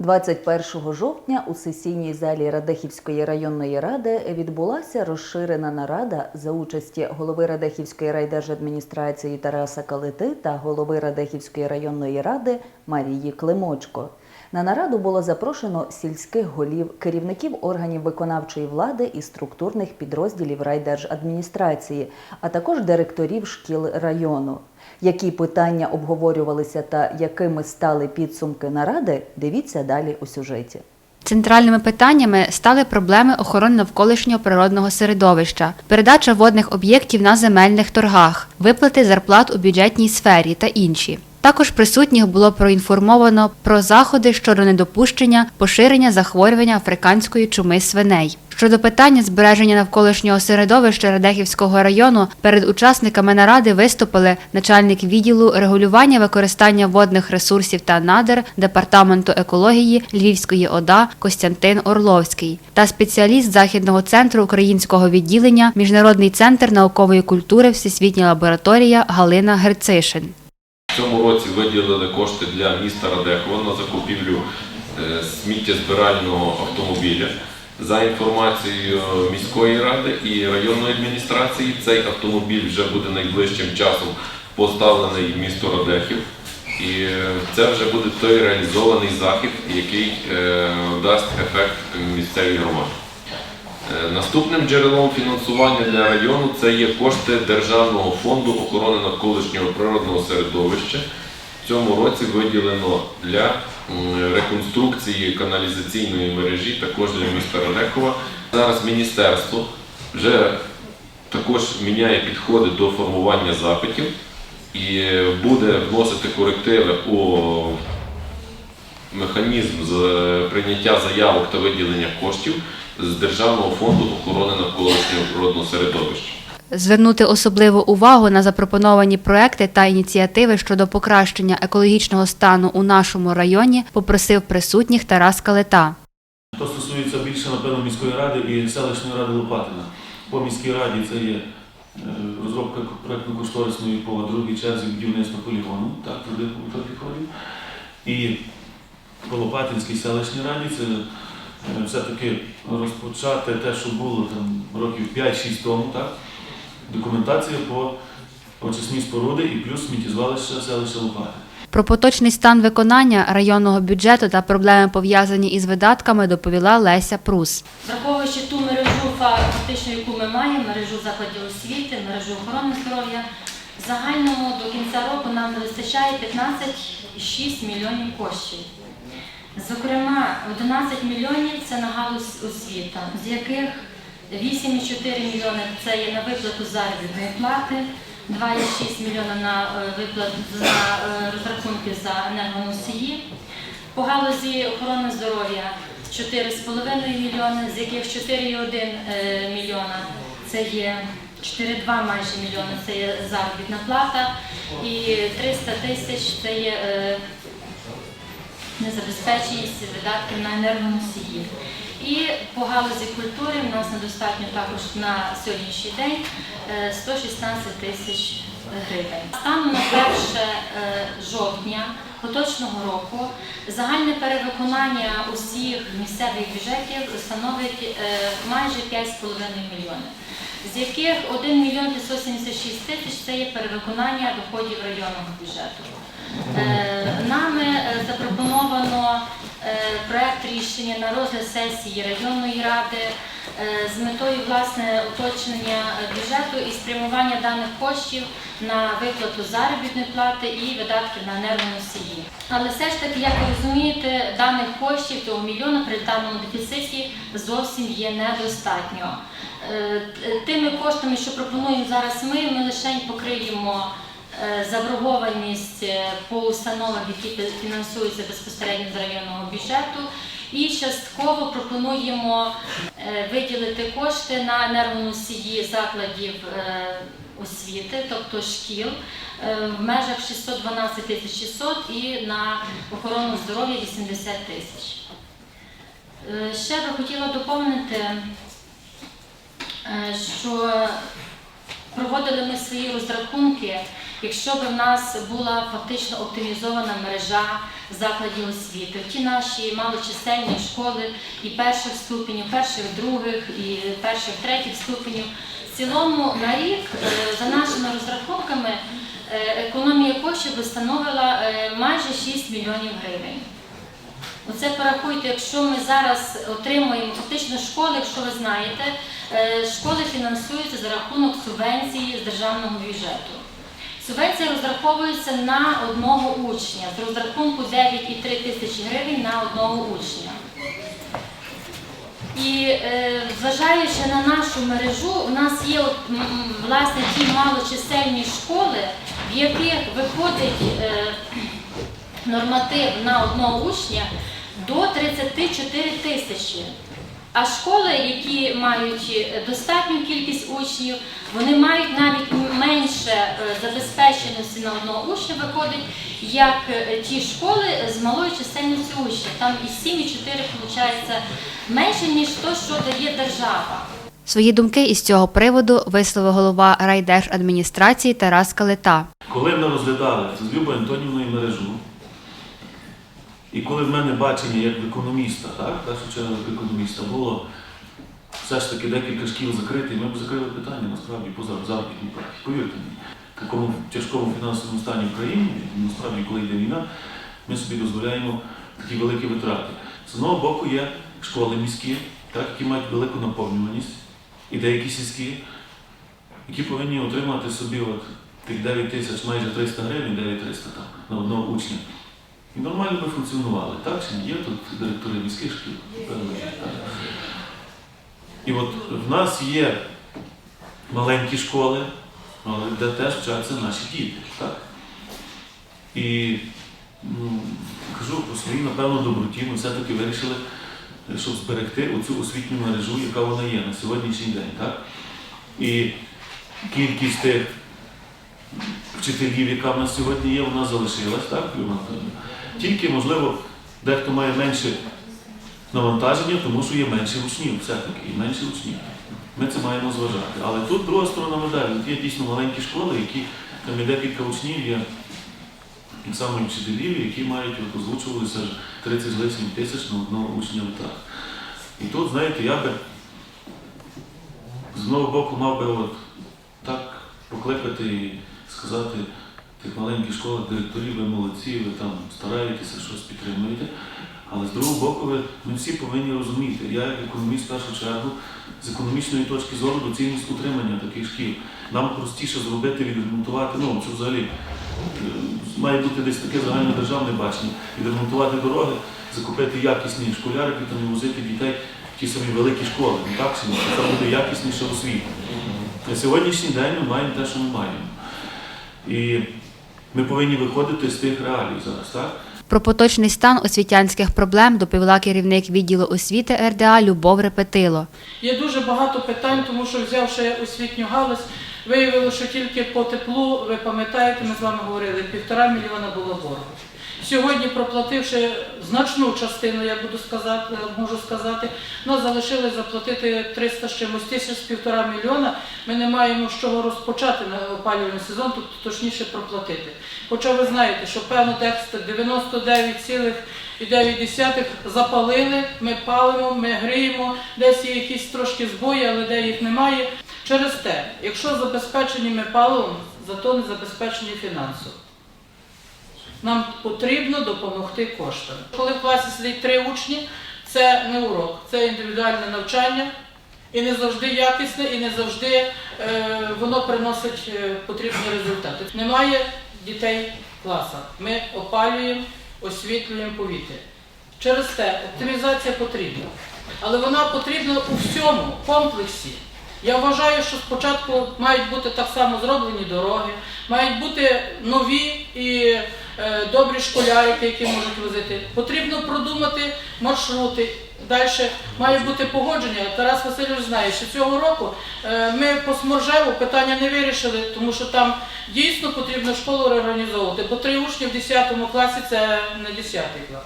21 жовтня у сесійній залі Радехівської районної ради відбулася розширена нарада за участі голови Радехівської райдержадміністрації Тараса Калити та голови Радехівської районної ради Марії Климочко. На нараду було запрошено сільських голів, керівників органів виконавчої влади і структурних підрозділів райдержадміністрації, а також директорів шкіл району. Які питання обговорювалися та якими стали підсумки наради, дивіться далі у сюжеті. Центральними питаннями стали проблеми охорони навколишнього природного середовища, передача водних об'єктів на земельних торгах, виплати зарплат у бюджетній сфері та інші. Також присутніх було проінформовано про заходи щодо недопущення поширення захворювання африканської чуми свиней. Щодо питання збереження навколишнього середовища Радехівського району перед учасниками наради виступили начальник відділу регулювання використання водних ресурсів та надр департаменту екології Львівської ОДА Костянтин Орловський та спеціаліст західного центру українського відділення Міжнародний центр наукової культури Всесвітня лабораторія Галина Герцишин. Цьому році виділили кошти для міста Радехова на закупівлю е, сміттєзбирального автомобіля. За інформацією міської ради і районної адміністрації, цей автомобіль вже буде найближчим часом поставлений в місто Радехів. І е, це вже буде той реалізований захід, який е, дасть ефект місцевій громаді. Е, Наступним джерелом фінансування для району це є кошти Державного фонду охорони навколишнього природного середовища. В цьому році виділено для реконструкції каналізаційної мережі також для міста Радехова. Зараз міністерство вже також міняє підходи до формування запитів і буде вносити корективи у механізм з е, прийняття заявок та виділення коштів з Державного фонду охорони навколишнього природного середовища. Звернути особливу увагу на запропоновані проекти та ініціативи щодо покращення екологічного стану у нашому районі попросив присутніх Тарас Калета. То стосується більше, напевно, міської ради і селищної ради Лопатина. По міській раді це є е, розробка проєктно-кошторисної по другій черзі будівництва полігону, так, туди по підходів. І по Лопатинській селищній раді це все-таки розпочати те, що було там років 5-6 тому, так, документація по очисній споруди і плюс сміттєзвалище селища Лопати. Про поточний стан виконання районного бюджету та проблеми пов'язані із видатками доповіла Леся Прус. Враховуючи ту мережу фактично, яку ми маємо, мережу закладів освіти, мережу охорони здоров'я, в загальному до кінця року нам не вистачає 15,6 мільйонів коштів. Зокрема, 11 мільйонів це на галузь освіта, з яких 8,4 мільйони це є на виплату заробітної плати, 2,6 мільйона на е, виплату на е, розрахунки за енергоносії. По галузі охорони здоров'я 4,5 мільйони, з яких 4,1 е, мільйона це є 4,2 майже мільйони це є заробітна плата і 300 тисяч це є незабезпеченість видатків на енергоносії. І по галузі культури в нас недостатньо також на сьогоднішній день е, 116 тисяч гривень. Станом на 1 е, жовтня поточного року загальне перевиконання усіх місцевих бюджетів становить е, майже 5,5 мільйонів, з яких 1 мільйон 576 тисяч це є перевиконання доходів районного бюджету. Е, Нами е, запропоновано е, проект рішення на розгляд сесії районної ради з метою власне уточнення бюджету і спрямування даних коштів на виплату заробітної плати і видатків на енергоносії. Але все ж таки, як ви розумієте, даних коштів того мільйона при даному дефіциті зовсім є недостатньо. Е, Тими коштами, що пропонуємо зараз ми, ми лише покриємо е, заборгованість е, по установах, які фінансуються безпосередньо з районного бюджету. І частково пропонуємо виділити кошти на енергоносії закладів освіти, тобто шкіл, в межах 612 тисяч 600 і на охорону здоров'я 80 тисяч. Ще би хотіла доповнити, що проводили ми свої розрахунки якщо б в нас була фактично оптимізована мережа закладів освіти, ті наші малочисельні школи і перших ступенів, перших других і перших третіх ступенів. В цілому на рік, е, за нашими розрахунками, е, економія коштів становила е, майже 6 мільйонів гривень. Оце порахуйте, якщо ми зараз отримуємо фактично школи, якщо ви знаєте, е, школи фінансуються за рахунок субвенції з державного бюджету. Субвенція розраховується на одного учня з розрахунку 9,3 тисячі гривень на одного учня. І е, зважаючи на нашу мережу, у нас є от, власне ті малочисельні школи, в яких виходить е, норматив на одного учня до 34 тисячі. А школи, які мають достатню кількість учнів, вони мають навіть менше е, забезпеченості на одного учня виходить, як е, ті школи з малою чисельністю учнів. Там і 7,4 виходить менше, ніж то, що дає держава. Свої думки із цього приводу висловив голова райдержадміністрації Тарас Калита. Коли ми розглядали з Любою Антонівною мережу, і коли в мене бачення як в економіста, так, в першу як економіста, було все ж таки декілька шкіл закрити, ми б закрили питання насправді по зар- заробітній платі. Повірте мені, в такому тяжкому фінансовому стані в країні, насправді, коли йде війна, ми собі дозволяємо такі великі витрати. З одного боку є школи міські, так, які мають велику наповнюваність, і деякі сільські, які повинні отримати собі от тих 9 тисяч, майже 300 гривень, 9 300 там, на одного учня. І нормально би функціонували, так? Чи є тут директори міських шкіл? І от в нас є маленькі школи, але де теж вчаться наші діти. Так? І ну, кажу по своїй, напевно, доброті, ми все-таки вирішили, щоб зберегти оцю освітню мережу, яка вона є на сьогоднішній день. Так? І кількість тих вчителів, яка в нас сьогодні є, вона залишилась, так? Тільки, можливо, дехто має менше навантаження, тому що є менше учнів, все-таки, і менше учнів. Ми це маємо зважати. Але тут друга сторона медалі. Є дійсно маленькі школи, які там є декілька учнів, є так само вчителів, які мають, от озвучувалися 30 з лишнім тисяч на одного учня витрат. І тут, знаєте, я би з одного боку мав би от так покликати і сказати тих маленьких школах директорів, ви молодці, ви там стараєтеся, щось підтримуєте. Але з другого боку, ви, ми всі повинні розуміти, я як економіст в першу чергу з економічної точки зору доцільність утримання таких шкіл. Нам простіше зробити, відремонтувати, ну це взагалі е, має бути десь таке загальнодержавне бачення, відремонтувати дороги, закупити якісні школярики та не возити дітей в ті самі великі школи. Ну так чи? Це буде якісніша освіта. На сьогоднішній день ми маємо те, що ми маємо. І ми повинні виходити з тих реалій зараз, так? Про поточний стан освітянських проблем доповіла керівник відділу освіти РДА Любов Репетило. Є дуже багато питань, тому що взявши освітню галузь, виявилося, що тільки по теплу, ви пам'ятаєте, ми з вами говорили, півтора мільйона було боргу. Сьогодні, проплативши значну частину, я буду сказати, можу сказати, нас залишилось заплатити 300 з чимось тисяч з півтора мільйона. Ми не маємо з чого розпочати на опалювальний сезон, тобто точніше проплатити. Хоча ви знаєте, що певно текст 99,9 запалили, ми палимо, ми гріємо, десь є якісь трошки збої, але де їх немає. Через те, якщо забезпечені ми паливом, зато не забезпечені фінансово. Нам потрібно допомогти коштами. Коли в класі сидить три учні, це не урок, це індивідуальне навчання. І не завжди якісне, і не завжди е, воно приносить е, потрібні результати. Немає дітей в класах. Ми опалюємо, освітлюємо повітря. Через те оптимізація потрібна. Але вона потрібна у всьому комплексі. Я вважаю, що спочатку мають бути так само зроблені дороги, мають бути нові і е, добрі школярики, які можуть возити. Потрібно продумати маршрути. Далі має бути погодження. Тарас Васильович знає, що цього року е, ми по Сморжеву питання не вирішили, тому що там дійсно потрібно школу реорганізовувати, бо три учні в 10 класі це не 10 клас.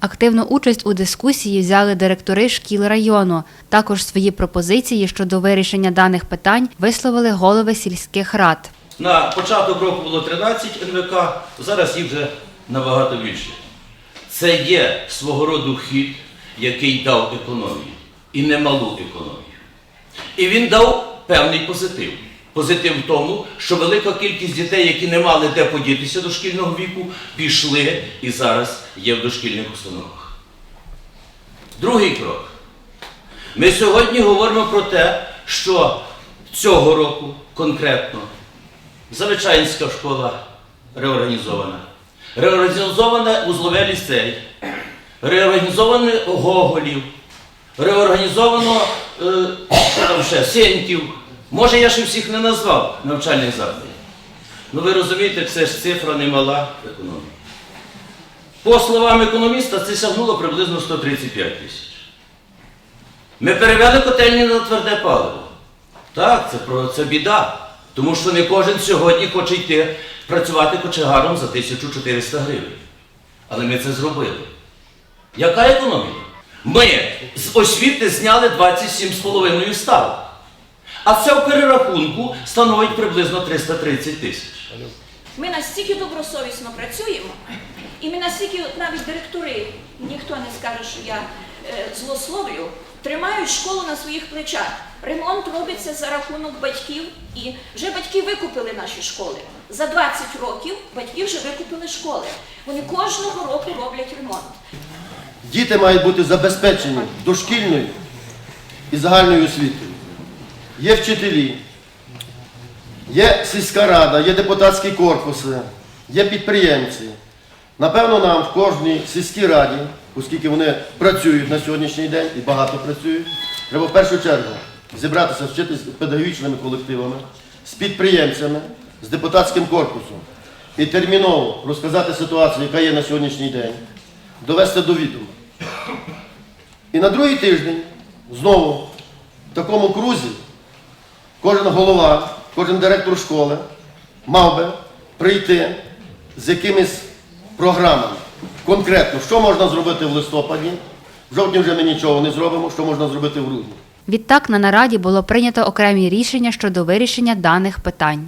Активну участь у дискусії взяли директори шкіл району. Також свої пропозиції щодо вирішення даних питань висловили голови сільських рад. На початок року було 13 НВК, зараз їх вже набагато більше. Це є свого роду хід, який дав економію. І немалу економію. І він дав певний позитив. Позитив в тому, що велика кількість дітей, які не мали де подітися до шкільного віку, пішли і зараз є в дошкільних установах. Другий крок. Ми сьогодні говоримо про те, що цього року конкретно Завичайська школа реорганізована. Реорганізоване узлове ліцей, реорганізоване Гоголів, реорганізовано е, там ще, Сентів. Може, я ще всіх не назвав навчальних закладів. Ну ви розумієте, це ж цифра немала економії. По словам економіста, це сягнуло приблизно 135 тисяч. Ми перевели котельні на тверде паливо. Так, це, це біда. Тому що не кожен сьогодні хоче йти працювати кочегаром за 1400 гривень. Але ми це зробили. Яка економія? Ми з освіти зняли 27,5 ставок. А це в перерахунку становить приблизно 330 тисяч. Ми настільки добросовісно працюємо, і ми настільки навіть директори, ніхто не скаже, що я е, злословлю, тримають школу на своїх плечах. Ремонт робиться за рахунок батьків, і вже батьки викупили наші школи. За 20 років батьки вже викупили школи. Вони кожного року роблять ремонт. Діти мають бути забезпечені дошкільною і загальною освітою. Є вчителі, є сільська рада, є депутатські корпуси, є підприємці. Напевно, нам в кожній сільській раді, оскільки вони працюють на сьогоднішній день і багато працюють, треба в першу чергу зібратися з педагогічними колективами, з підприємцями, з депутатським корпусом і терміново розказати ситуацію, яка є на сьогоднішній день, довести до відома. І на другий тиждень знову в такому крузі кожен голова, кожен директор школи мав би прийти з якимись програмами. Конкретно, що можна зробити в листопаді, в жовтні вже ми нічого не зробимо, що можна зробити в грудні. Відтак на нараді було прийнято окремі рішення щодо вирішення даних питань.